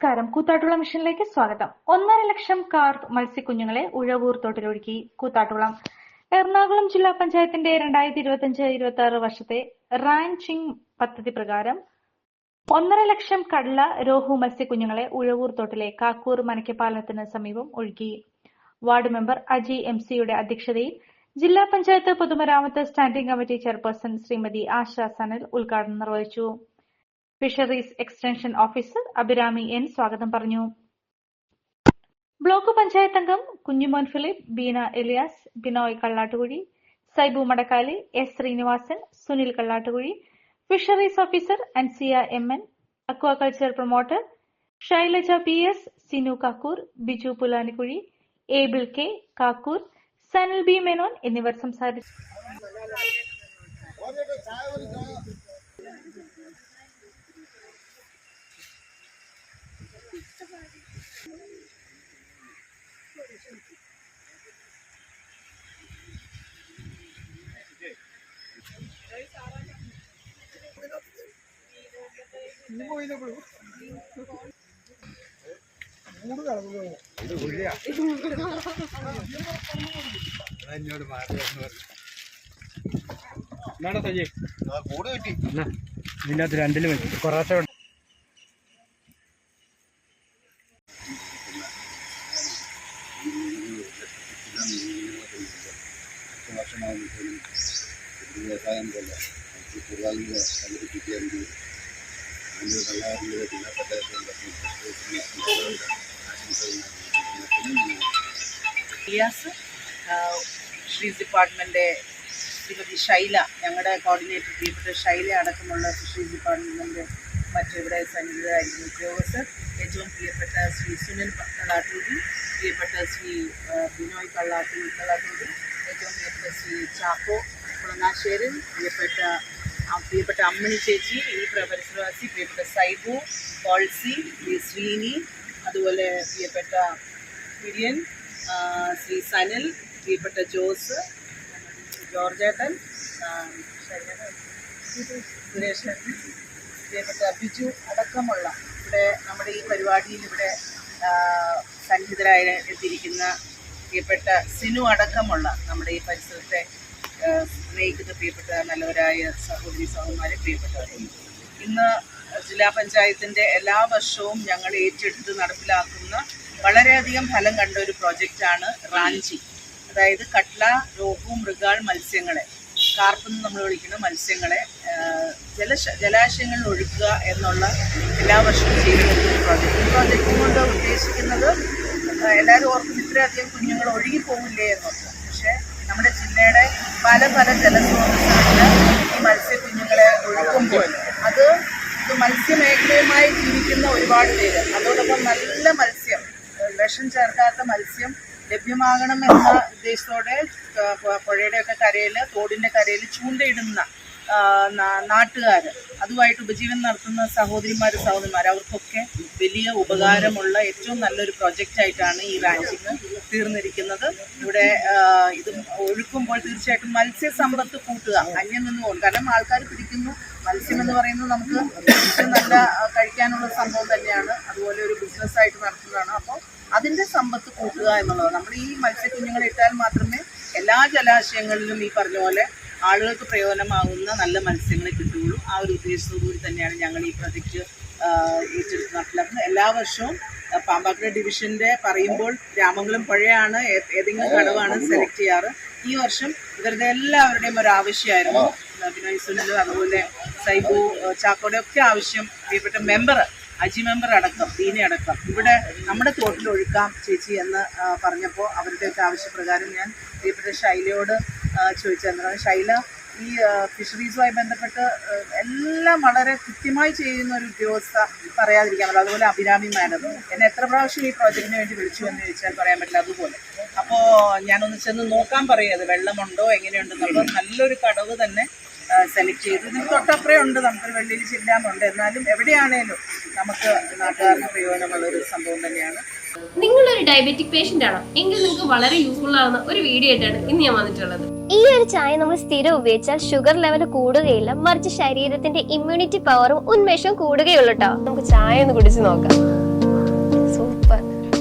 നമസ്കാരം. കൂത്താട്ടുള്ള മിഷനിലേക്ക് സ്വാഗതം. ഒന്നര ലക്ഷം കാർപ്പ് മത്സ്യക്കുഞ്ഞുങ്ങളെ ഉഴവൂർ തോട്ടിലൊഴുക്കി കൂത്താട്ടുളം എറണാകുളം ജില്ലാ പഞ്ചായത്തിന്റെ രണ്ടായിരത്തി ഇരുപത്തിയഞ്ച് ഇരുപത്തി ആറ് വർഷത്തെ റാഞ്ചിങ് പദ്ധതി പ്രകാരം ഒന്നര ലക്ഷം കടല രോഹു മത്സ്യക്കുഞ്ഞുങ്ങളെ ഉഴവൂർ തോട്ടിലെ കാക്കൂർ മനക്കപ്പാലത്തിന് സമീപം ഒഴുക്കി. വാർഡ് മെമ്പർ അജി എം സിയുടെ അധ്യക്ഷതയിൽ ജില്ലാ പഞ്ചായത്ത് പൊതുമരാമത്ത് standing committee chairperson Shrimati Asha Sanal ഉദ്ഘാടനം നിർവഹിച്ചു. Fisheries extension officer Abhirami N സ്വാഗതം പറഞ്ഞു. ബ്ലോക്ക് പഞ്ചായത്ത് അംഗം Kunjumon Philip Beena Elias Binoy Kallattukuzhi Saibu Madakkali S Srinivasan Sunil Kallattukuzhi fisheries officer Ansiya M N aquaculture promoter Shailaja P S Sinu Kakkoor Biju Pulanikuzhi Abel K Kakkoor Sanal B Menon എന്നിവർ സംസാരിച്ചു. എന്നോട് മാറി എന്നാണ് സജി? കൂട് കിട്ടി. ഇതിന്റെ അകത്ത് രണ്ടിലും വെച്ചു കുറേശ്ശെ ഉണ്ട്. വ്യവസായം പോലെ. തൊഴിലാളികളെ ഫിഷറീസ് ഡിപ്പാർട്ട്മെന്റ് ശ്രീമതി ശൈല ഞങ്ങളുടെ കോർഡിനേറ്റർ പ്രിയപ്പെട്ട ശൈല അടക്കമുള്ള ഫിഷറീസ് ഡിപ്പാർട്ട്മെന്റ് മറ്റിവിടെ സന്നിഹിതരായിരിക്കുന്ന ഉദ്യോഗസ്ഥർ. ഏറ്റവും പ്രിയപ്പെട്ട ശ്രീ സുനിൽ കള്ളാട്ടൂരി പ്രിയപ്പെട്ട ശ്രീ ബിനോയ് കള്ളാട്ടൂരി കള്ളാട്ടൂരി ഏറ്റവും പ്രിയപ്പെട്ട ശ്രീ ചാക്കോ കുളനാശ്ശേരി പ്രിയപ്പെട്ട പ്രിയപ്പെട്ട അമ്മിണി ചേച്ചി ഈ പ്ര- പരിസരവാസി പ്രിയപ്പെട്ട സൈബു പോൾസി ശ്രീനി അതുപോലെ പ്രിയപ്പെട്ട വിരിയൻ ശ്രീ സനിൽ പ്രിയപ്പെട്ട ജോസ് ജോർജേട്ടൻ സുരേഷൻ പ്രിയപ്പെട്ട ബിജു അടക്കമുള്ള ഇവിടെ നമ്മുടെ ഈ പരിപാടിയിൽ ഇവിടെ ആ, സന്നിഹിതരായി എത്തിയിരിക്കുന്ന പ്രിയപ്പെട്ട സിനു അടക്കമുള്ള നമ്മുടെ ഈ പരിസരത്തെ സ്നേഹിക്കുന്ന പ്രിയപ്പെട്ട നല്ലവരായ സഹോദരി സഹോദരന്മാരെ പ്രിയപ്പെട്ടവരെ. ഇന്ന് ജില്ലാ പഞ്ചായത്തിന്റെ എല്ലാ വർഷവും ഞങ്ങൾ ഏറ്റെടുത്ത് നടപ്പിലാക്കുന്ന വളരെയധികം ഫലം കണ്ട ഒരു പ്രോജക്റ്റാണ് റാഞ്ചി. അതായത് കട്ട്ല രോഹു മൃഗാൾ മത്സ്യങ്ങളെ. കാർപ്പെന്ന് നമ്മൾ വിളിക്കുന്ന മത്സ്യങ്ങളെ ജലശ ജല ജലാശയങ്ങളിൽ ഒഴുക്കുക എന്നുള്ള എല്ലാ വർഷവും ഒരു പ്രോജക്റ്റ് ഈ പ്രോജക്റ്റ് കൊണ്ട് ഉദ്ദേശിക്കുന്നത് എല്ലാവരും ഓർക്കും ഇത്രയധികം കുഞ്ഞുങ്ങൾ ഒഴുകി പോകില്ലേ എന്നോർക്കും പക്ഷേ നമ്മുടെ ജില്ലയുടെ പല പല ജലസ്രോതസ്സുകളിൽ ഈ മത്സ്യക്കുഞ്ഞുങ്ങളെ ഒഴുക്കുമ്പോൾ അത് മത്സ്യമേഖലയുമായി ജീവിക്കുന്ന ഒരുപാട് പേര്. അതോടൊപ്പം നല്ല മത്സ്യം വിഷം ചേർക്കാത്ത മത്സ്യം ലഭ്യമാകണം എന്ന ഉദ്ദേശത്തോടെ പുഴയുടെയൊക്കെ കരയിൽ തോടിന്റെ കരയിൽ ചൂണ്ടയിടുന്ന നാട്ടുകാർ അതുമായിട്ട് ഉപജീവനം നടത്തുന്ന സഹോദരിമാർ സഹോദരിമാർ അവർക്കൊക്കെ വലിയ ഉപകാരമുള്ള ഏറ്റവും നല്ലൊരു ആയിട്ടാണ് ഈ റാഞ്ചിങ് തീർന്നിരിക്കുന്നത്. ഇവിടെ ഇത് ഒഴുക്കുമ്പോൾ തീർച്ചയായിട്ടും മത്സ്യസമ്പത്ത് കൂട്ടുക അന്യം നിന്ന് പോകും കാരണം ആൾക്കാർ പിടിക്കുന്നു. മത്സ്യം എന്ന് പറയുന്നത് നമുക്ക് ഏറ്റവും നല്ല കഴിക്കാനുള്ള സംഭവം തന്നെയാണ്. അതുപോലെ ഒരു ബിസിനസ്സായിട്ട് നടത്തുന്നതാണ്. അപ്പോൾ അതിന്റെ സമ്പത്ത് കൂട്ടുക എന്നുള്ളത്. നമ്മൾ ഈ മത്സ്യക്കുഞ്ഞുങ്ങളെ ഇട്ടാൽ മാത്രമേ എല്ലാ ജലാശയങ്ങളിലും ഈ പറഞ്ഞ പോലെ ആളുകൾക്ക് പ്രയോജനമാകുന്ന നല്ല മത്സ്യങ്ങളെ കിട്ടുകയുള്ളൂ. ആ ഒരു ഉദ്ദേശത്തോടുകൂടി തന്നെയാണ് ഞങ്ങൾ ഈ പ്രൊജക്റ്റ് ഏറ്റെടുത്ത് നടപ്പിലാക്കുന്നത്. എല്ലാ വർഷവും പാമ്പാക്കുഴ ഡിവിഷന്റെ പറയുമ്പോൾ ഗ്രാമങ്ങളും പുഴയാണ് ഏതെങ്കിലും കടവാണ് സെലക്ട് ചെയ്യാറ്. ഈ വർഷം ഇവരുടെ എല്ലാവരുടെയും ഒരു ആവശ്യമായിരുന്നു. ബിനോയ് സുനിൽ അതുപോലെ സൈബു ചാക്കോടെ ഒക്കെ ആവശ്യം പ്രിയപ്പെട്ട മെമ്പർ അജി മെമ്പർ അടക്കം ദീനി അടക്കം. ഇവിടെ നമ്മുടെ തോട്ടിൽ ഒഴുക്കാം ചേച്ചി എന്ന് പറഞ്ഞപ്പോൾ അവരുടെയൊക്കെ ആവശ്യപ്രകാരം ഞാൻ പ്രിയപ്പെട്ട ശൈലയോട് ചോദിച്ചിരുന്നു ശൈല ഈ ഫിഷറീസുമായി ബന്ധപ്പെട്ട് എല്ലാം വളരെ കൃത്യമായി ചെയ്യുന്ന ഒരു ഉദ്യോഗസ്ഥ പറയാതിരിക്കാൻ അതുപോലെ അഭിരാമി മാഡം. എന്നെ എത്ര പ്രാവശ്യം ഈ പ്രോജക്റ്റിന് വേണ്ടി വിളിച്ചു എന്ന് ചോദിച്ചാൽ പറയാൻ പറ്റില്ല. അതുപോലെ. അപ്പോൾ ഞാനൊന്ന് ചെന്ന് നോക്കാൻ പറയുന്നത് വെള്ളമുണ്ടോ എങ്ങനെയുണ്ടെന്നുള്ളത്. നല്ലൊരു കടവ് തന്നെ സെലക്ട് ചെയ്ത്. ഇതിന് തൊട്ടപ്പുറേ ഉണ്ട് നമുക്കൊരു വെള്ളിയിൽ ചില്ലാമുണ്ട് എന്നാലും എവിടെയാണേലും നമുക്ക് നാട്ടുകാർക്ക് പ്രയോജനമുള്ള ഒരു സംഭവം തന്നെയാണ്. നിങ്ങളൊരു ഡയബറ്റിക് പേഷ്യന്റ് ആണോ? എങ്കിൽ നിങ്ങൾക്ക് വളരെ യൂസ്ഫുൾ ആവുന്ന ഒരു വീഡിയോ ആയിട്ടാണ് ഇന്ന് ഞാൻ വന്നിട്ടുള്ളത്. ഈ ഒരു ചായ നമ്മൾ സ്ഥിരം ഉപയോഗിച്ചാൽ ഷുഗർ ലെവൽ കൂടുകയില്ല മറിച്ച് ശരീരത്തിന്റെ ഇമ്മ്യൂണിറ്റി പവറും ഉന്മേഷവും കൂടുകയുള്ളൂ കേട്ടോ നമുക്ക് ചായ ഒന്ന് കുടിച്ചു നോക്കാം.